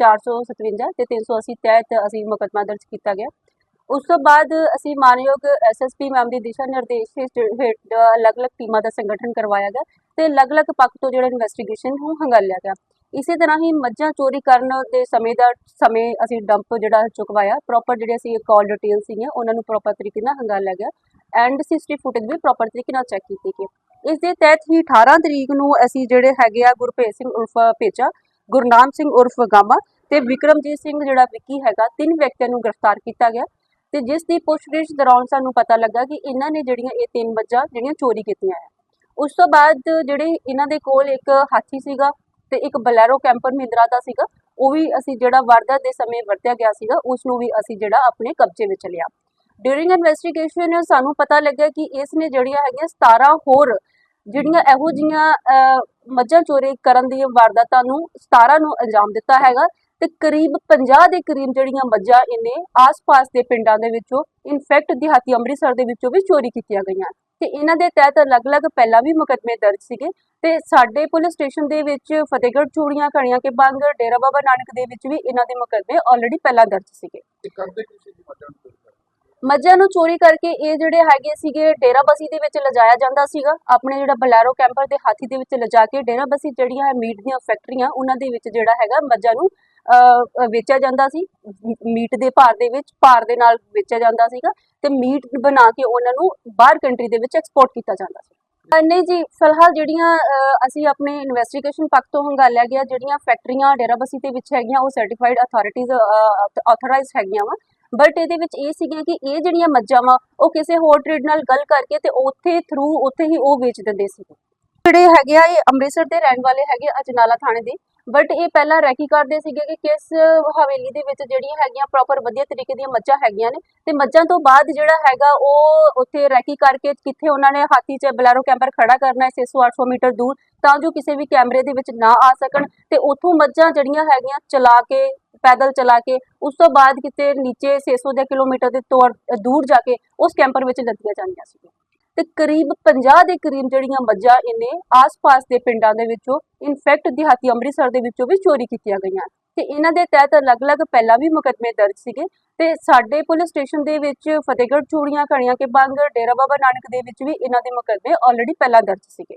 457 ਤੇ 380 ਤਹਿਤ ਅਸੀਂ ਮੁਕੱਦਮਾ ਦਰਜ ਕੀਤਾ ਗਿਆ। ਉਸ ਤੋਂ ਬਾਅਦ ਅਸੀਂ ਮਾਨਯੋਗ ਐਸਐਸਪੀ ਮੈਮ ਦੀ ਦਿਸ਼ਾ ਨਿਰਦੇਸ਼ ਹੇਠ ਅਲੱਗ-ਅਲੱਗ ਟੀਮਾਂ ਦਾ ਸੰਗਠਨ ਕਰਵਾਇਆ ਗਿਆ ਤੇ ਅਲੱਗ-ਅਲੱਗ ਪੱਖ ਤੋਂ ਜਿਹੜਾ ਇਨਵੈਸਟੀਗੇਸ਼ਨ ਨੂੰ ਹੰਗਾਲਿਆ ਗਿਆ। ਇਸੇ ਤਰ੍ਹਾਂ ਹੀ ਮੱਝਾਂ ਚੋਰੀ ਕਰਨ ਦੇ ਸਮੇਂ ਦਾ ਸਮੇਂ ਅਸੀਂ ਡੰਪ ਜਿਹੜਾ ਚੁਕਵਾਇਆ। ਪ੍ਰੋਪਰ ਜਿਹੜੇ ਅਸੀਂ ਕਾਲ ਡਿਟੇਲ ਸੀਗੀਆਂ, ਉਹਨਾਂ ਨੂੰ ਪ੍ਰੋਪਰ ਤਰੀਕੇ ਨਾਲ ਹੰਗਾਲਿਆ ਗਿਆ ਐਂਡ ਸੀਸੀਟੀਵੀ ਫੁਟੇਜ ਵੀ ਪ੍ਰੋਪਰ ਤਰੀਕੇ ਨਾਲ ਚੈੱਕ ਕੀਤੀ ਗਈ। ਇਸ ਦੇ ਤਹਿਤ ਹੀ 18 ਤਰੀਕ ਨੂੰ ਅਸੀਂ ਜਿਹੜੇ ਹੈਗੇ ਆ ਗੁਰਭੇਜ ਸਿੰਘ ਉਰਫ ਪੇਚਾ ਗੁਰਨਾਮ ਸਿੰਘ ਉਰਫ ਗਾਮਾ ਤੇ ਵਿਕਰਮਜੀਤ ਸਿੰਘ ਜਿਹੜਾ ਵਿੱਕੀ ਹੈਗਾ, ਤਿੰਨ ਵਿਅਕਤੀਆਂ ਨੂੰ ਗ੍ਰਿਫਤਾਰ ਕੀਤਾ ਗਿਆ ਤੇ ਜਿਸ ਦੀ ਪੁੱਛਗਿੱਛ ਦੌਰਾਨ ਸਾਨੂੰ ਪਤਾ ਲੱਗਾ ਕਿ ਇਹਨਾਂ ਨੇ ਜਿਹੜੀਆਂ ਇਹ ਤਿੰਨ ਮੱਝਾਂ ਜਿਹੜੀਆਂ ਚੋਰੀ ਕੀਤੀਆਂ ਹੈ ਉਸ ਤੋਂ ਬਾਅਦ ਜਿਹੜੇ ਇਹਨਾਂ ਦੇ ਕੋਲ ਇੱਕ ਹਾਥੀ ਸੀਗਾ ਤੇ ਇੱਕ ਬਲੈਰੋ ਕੈਂਪਰ ਮਹਿੰਦਰਾ ਦਾ ਸੀਗਾ, ਉਹ ਵੀ ਅਸੀਂ ਜਿਹੜਾ ਵਾਰਦਾਤ ਦੇ ਸਮੇਂ ਵਰਤਿਆ ਗਿਆ ਸੀਗਾ, ਉਸ ਨੂੰ ਵੀ ਅਸੀਂ ਜਿਹੜਾ ਆਪਣੇ ਕਬਜ਼ੇ ਵਿੱਚ ਲਿਆ। ਡਿਊਰਿੰਗ ਇਨਵੈਸਟੀਗੇਸ਼ਨ ਸਾਨੂੰ ਪਤਾ ਲੱਗਾ ਕਿ ਇਸ ਨੇ ਜਿਹੜੀਆਂ ਹੈਗੀਆਂ 17 ਹੋਰ ਜਿਹੜੀਆਂ ਇਹੋ ਜੀਆਂ ਮੱਝਾਂ ਚੋਰੀ ਕਰਨ ਦੀਆਂ ਵਾਰਦਾਤਾਂ ਨੂੰ 17 ਨੂੰ ਅੰਜਾਮ ਦਿੱਤਾ ਹੈਗਾ ਤੇ ਕਰੀਬ 50 ਦੇ ਕਰੀਬ ਜਿਹੜੀਆਂ ਮੱਝਾਂ ਇਹਨੇ ਆਸ-ਪਾਸ ਦੇ ਪਿੰਡਾਂ ਦੇ ਵਿੱਚੋਂ ਇਨਫੈਕਟ ਦਿਹਾਤੀ ਅੰਮ੍ਰਿਤਸਰ ਦੇ ਵਿੱਚੋਂ ਵੀ ਚੋਰੀ ਕੀਤੀਆਂ ਗਈਆਂ। ਤੇ ਇਹਨਾਂ ਦੇ ਤਹਿਤ ਅਲੱਗ-ਅਲੱਗ ਪਹਿਲਾਂ ਵੀ ਮੁਕੱਦਮੇ ਦਰਜ ਸੀਗੇ ਤੇ ਸਾਡੇ ਪੁਲਿਸ ਸਟੇਸ਼ਨ ਦੇ ਵਿੱਚ ਫਤਿਹਗੜ੍ਹ ਚੂੜੀਆਂ, ਕਣੀਆਂ ਕੇ ਬੰਗ, ਡੇਰਾ ਬਾਬਾ ਨਾਨਕ ਦੇ ਵਿੱਚ ਵੀ ਇਹਨਾਂ ਦੇ ਮੁਕੱਦਮੇ ਆਲਰੇਡੀ ਪਹਿਲਾਂ ਦਰਜ ਸੀਗੇ। ਮੱਝਾਂ ਨੂੰ ਚੋਰੀ ਕਰਕੇ ਇਹ ਜਿਹੜੇ ਹੈਗੇ ਸੀਗੇ ਡੇਰਾਬੱਸੀ ਦੇ ਵਿੱਚ ਲਿਜਾਇਆ ਜਾਂਦਾ ਸੀਗਾ। ਆਪਣੇ ਜਿਹੜਾ ਬਲੈਰੋ ਕੈਂਪਰ ਦੇ ਹਾਥੀ ਦੇ ਵਿੱਚ ਲਿਜਾ ਕੇ ਡੇਰਾਬੱਸੀ ਜਿਹੜੀਆਂ ਹੈ ਮੀਟ ਦੀਆਂ ਫੈਕਟਰੀਆਂ, ਉਹਨਾਂ ਦੇ ਵਿੱਚ ਜਿਹੜਾ ਹੈਗਾ ਮੱਝਾਂ ਨੂੰ ਵੇਚਿਆ ਜਾਂਦਾ ਸੀ। ਮੀਟ ਦੇ ਭਾਰ ਦੇ ਵਿੱਚ, ਭਾਰ ਦੇ ਨਾਲ ਵੇਚਿਆ ਜਾਂਦਾ ਸੀਗਾ ਤੇ ਮੀਟ ਬਣਾ ਕੇ ਉਹਨਾਂ ਨੂੰ ਬਾਹਰ ਕੰਟਰੀ ਦੇ ਵਿੱਚ ਐਕਸਪੋਰਟ ਕੀਤਾ ਜਾਂਦਾ ਸੀ। ਨਹੀਂ ਜੀ, ਫਿਲਹਾਲ ਜਿਹੜੀਆਂ ਅਸੀਂ ਆਪਣੇ ਇਨਵੈਸਟੀਗੇਸ਼ਨ ਪੱਖ ਤੋਂ ਹੰਗਾਲਿਆ ਗਿਆ, ਜਿਹੜੀਆਂ ਫੈਕਟਰੀਆਂ ਡੇਰਾਬੱਸੀ ਦੇ ਵਿੱਚ ਹੈਗੀਆਂ, ਉਹ ਸਰਟੀਫਾਈਡ ਅਥਾਰਟੀਜ਼ ਆਥੋਰਾਈਜ਼ਡ ਹੈਗੀਆਂ ਵਾ। ਬਟ ਇਹਦੇ ਵਿੱਚ ਇਹ ਸੀਗੀਆਂ ਕਿ ਇਹ ਜਿਹੜੀਆਂ ਮੱਝਾਂ ਵਾ, ਉਹ ਕਿਸੇ ਹੋਰ ਟ੍ਰੇਡ ਨਾਲ ਗੱਲ ਕਰਕੇ ਤੇ ਉੱਥੇ ਥਰੂ ਉੱਥੇ ਹੀ ਉਹ ਵੇਚ ਦਿੰਦੇ ਸੀ ਜਿਹੜੇ ਹੈਗੇ ਆ, ਇਹ ਅੰਮ੍ਰਿਤਸਰ ਦੇ ਰਹਿਣ ਵਾਲੇ ਹੈਗੇ ਅਜਨਾਲਾ ਥਾਣੇ ਦੇ। ਬਟ ਇਹ ਪਹਿਲਾਂ ਰੈਕੀ ਕਰਦੇ ਸੀਗੇ ਕਿ ਕਿਸ ਹਵੇਲੀ ਦੇ ਵਿੱਚ ਜਿਹੜੀਆਂ ਹੈਗੀਆਂ ਪ੍ਰੋਪਰ ਵਧੀਆ ਤਰੀਕੇ ਦੀਆਂ ਮੱਝਾਂ ਹੈਗੀਆਂ ਨੇ। ਤੇ ਮੱਝਾਂ ਤੋਂ ਬਾਅਦ ਜਿਹੜਾ ਹੈਗਾ, ਉਹ ਉੱਥੇ ਰੈਕੀ ਕਰਕੇ ਕਿੱਥੇ ਉਹਨਾਂ ਨੇ ਹਾਥੀ 'ਚ ਬਲੈਰੋ ਕੈਂਪਰ ਖੜਾ ਕਰਨਾ ਹੈ 600-800 ਮੀਟਰ ਦੂਰ, ਤਾਂ ਜੋ ਕਿਸੇ ਵੀ ਕੈਮਰੇ ਦੇ ਵਿੱਚ ਨਾ ਆ ਸਕਣ। ਤੇ ਉੱਥੋਂ ਮੱਝਾਂ ਜਿਹੜੀਆਂ ਹੈਗੀਆਂ ਚਲਾ ਕੇ ਪੈਦਲ ਚਲਾ ਕੇ, ਉਸ ਤੋਂ ਬਾਅਦ ਕਿਤੇ ਨੀਚੇ 600 ਦੇ ਕਿਲੋਮੀਟਰ ਦੇ ਤੌਰ ਦੂਰ ਜਾ ਕੇ ਉਸ ਕੈਂਪਰ ਵਿੱਚ ਲੱਦੀਆਂ ਜਾਂਦੀਆਂ ਸੀ ਤੇ ਕਰੀਬ 50 ਦੇ ਕਰੀਬ ਜਿਹੜੀਆਂ ਮੱਝਾਂ ਇਹਨੇ ਆਸ-ਪਾਸ ਦੇ ਪਿੰਡਾਂ ਦੇ ਵਿੱਚੋਂ ਇਨਫੈਕਟ ਦਿਹਾਤੀ ਅੰਮ੍ਰਿਤਸਰ ਦੇ ਵਿੱਚੋਂ ਵੀ ਚੋਰੀ ਕੀਤੀਆਂ ਗਈਆਂ। ਤੇ ਇਹਨਾਂ ਦੇ ਤਹਿਤ ਅਲੱਗ-ਅਲੱਗ ਪਹਿਲਾਂ ਵੀ ਮੁਕੱਦਮੇ ਦਰਜ ਸੀਗੇ। ਤੇ ਸਾਡੇ ਪੁਲਿਸ ਸਟੇਸ਼ਨ ਦੇ ਵਿੱਚ ਫਤਿਹਗੜ੍ਹ ਚੂੜੀਆਂ ਕਣੀਆਂ ਕੇ ਬੰਗ, ਡੇਰਾ ਬਾਬਾ ਨਾਨਕ ਦੇ ਵਿੱਚ ਵੀ ਇਹਨਾਂ ਦੇ ਮੁਕੱਦਮੇ ਆਲਰੇਡੀ ਪਹਿਲਾਂ ਦਰਜ ਸੀਗੇ।